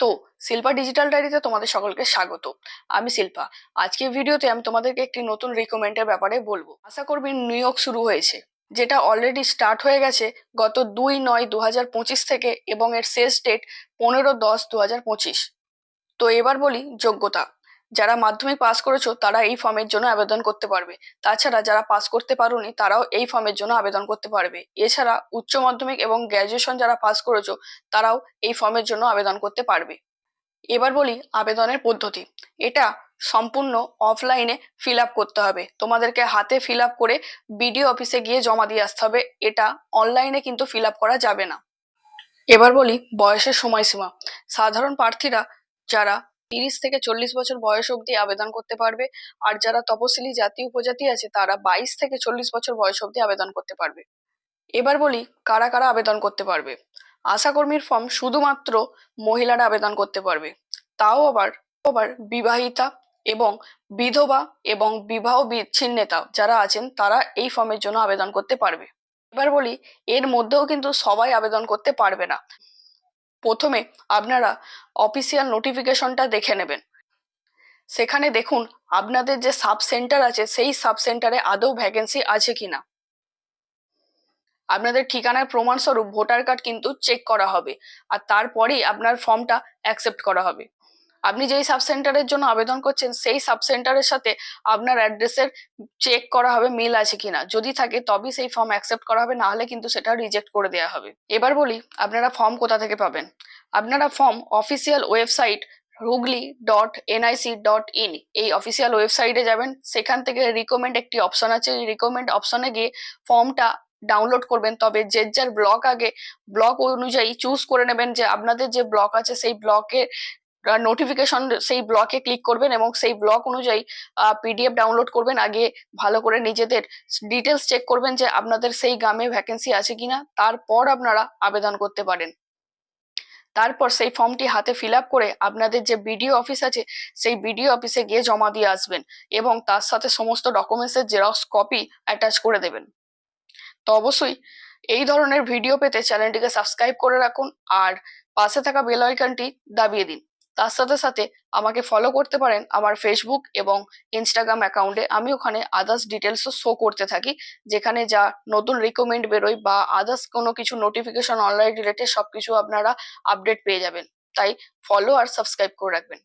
তো শিল্পা ডিজিটাল ডায়েরিতে তোমাদের সকলকে স্বাগত। আমি শিল্পা। আজকে ভিডিওতে আমি তোমাদেরকে একটি নতুন রিকমেন্ডের ব্যাপারে বলব। আশা করবি নিয়োগ শুরু হয়েছে, যেটা অলরেডি স্টার্ট হয়ে গেছে গত দুই নয় দু হাজার পঁচিশ থেকে এবং এর শেষ ডেট পনেরো দশ দু হাজার পঁচিশ। তো এবার বলি যোগ্যতা। যারা মাধ্যমিক পাস করেছ, তারা এই ফর্মের জন্য আবেদন করতে পারবে। তাছাড়া যারা পাস করতে পারোনি, তারাও এই ফর্মের জন্য আবেদন করতে পারবে। এছাড়া উচ্চ মাধ্যমিক এবং গ্র্যাজুয়েশন যারা পাস করেছ, তারাও এই ফর্মের জন্য আবেদন করতে পারবে। এবার বলি আবেদনের পদ্ধতি। এটা সম্পূর্ণ অফলাইনে ফিল আপ করতে হবে। তোমাদেরকে হাতে ফিল আপ করে বিডিও অফিসে গিয়ে জমা দিয়ে আসতে হবে। এটা অনলাইনে কিন্তু ফিল আপ করা যাবে না। এবার বলি বয়সের সময়সীমা। সাধারণ প্রার্থীরা যারা তিরিশ থেকে চল্লিশ বছর বয়স অবধি আবেদন করতে পারবে। আর যারা তপশিলি জাতি, উপজাতি আছে, তারা বাইশ থেকে চল্লিশ বছর বয়স অবধি আবেদন করতে পারবে। এবার বলি, কারা কারা আবেদন করতে পারবে? আশাকর্মীর ফর্ম শুধুমাত্র মহিলারা আবেদন করতে পারবে। তাও আবার আবার বিবাহিতা এবং বিধবা এবং বিবাহ বিচ্ছিন্নতা যারা আছেন, তারা এই ফর্মের জন্য আবেদন করতে পারবে। এবার বলি, এর মধ্যেও কিন্তু সবাই আবেদন করতে পারবে না। প্রথমে আপনারা অফিসিয়াল নোটিফিকেশনটা দেখে নেবেন। সেখানে দেখুন, আপনাদের যে সাব সেন্টার আছে, সেই সাব সেন্টারে আদৌ ভ্যাকেন্সি আছে কি না আপনাদের ঠিকানার প্রমাণস্বরূপ ভোটার কার্ড কিন্তু চেক করা হবে, আর তারপরেই আপনার ফর্মটা অ্যাকসেপ্ট করা হবে। আপনি যেই সাব সেন্টারের জন্য আবেদন করছেন, সেই সাব সেন্টারের সাথে আপনার অ্যাড্রেসের চেক করা হবে মিল আছে কিনা। যদি থাকে, তবেই সেই ফর্ম অ্যাকসেপ্ট করা হবে না হলে কিন্তু সেটা রিজেক্ট করে দেওয়া হবে। এবার বলি, আপনারা ফর্ম কোথা থেকে পাবেন? আপনারা form official website Hooghly dot NIC dot in এই অফিসিয়াল ওয়েবসাইটে যাবেন। সেখান থেকে রিকমেন্ড একটি অপশন আছে। এই রিকমেন্ড অপশনে গিয়ে ফর্মটা ডাউনলোড করবেন। তবে যে যার ব্লক আগে ব্লক অনুযায়ী চুজ করে নেবেন যে আপনাদের যে ব্লক আছে, সেই ব্লকে নোটিফিকেশন সেই ব্লকে ক্লিক করবেন এবং সেই ব্লক অনুযায়ী পিডিএফ ডাউনলোড করবেন। আগে ভালো করে নিজেদের ডিটেলস চেক করবেন যে আপনাদের সেই গ্রামে ভ্যাকেন্সি আছে কিনা। তারপর আপনারা আবেদন করতে পারেন। তারপর সেই ফর্মটি হাতে ফিল করে আপনাদের যে বিডিও অফিস আছে, সেই বিডিও অফিসে গিয়ে জমা দিয়ে আসবেন এবং তার সাথে সমস্ত ডকুমেন্টসের জেরক্স কপি অ্যাটাচ করে দেবেন। তো অবশ্যই এই ধরনের ভিডিও পেতে চ্যানেলটিকে সাবস্ক্রাইব করে রাখুন আর পাশে থাকা বেল আইকনটি দাবিয়ে দিন। তার সাথে সাথে আমাকে ফলো করতে পারেন আমার ফেসবুক এবং ইনস্টাগ্রাম অ্যাকাউন্টে আমি ওখানে আদার্স ডিটেলসও শো করতে থাকি, যেখানে যা নতুন রিকমেন্ড বেরোয় বা আদার্স কোনো কিছু নোটিফিকেশন অনলাইন রিলেটেড সব কিছু আপনারা আপডেট পেয়ে যাবেন। তাই ফলো আর সাবস্ক্রাইব করে রাখবেন।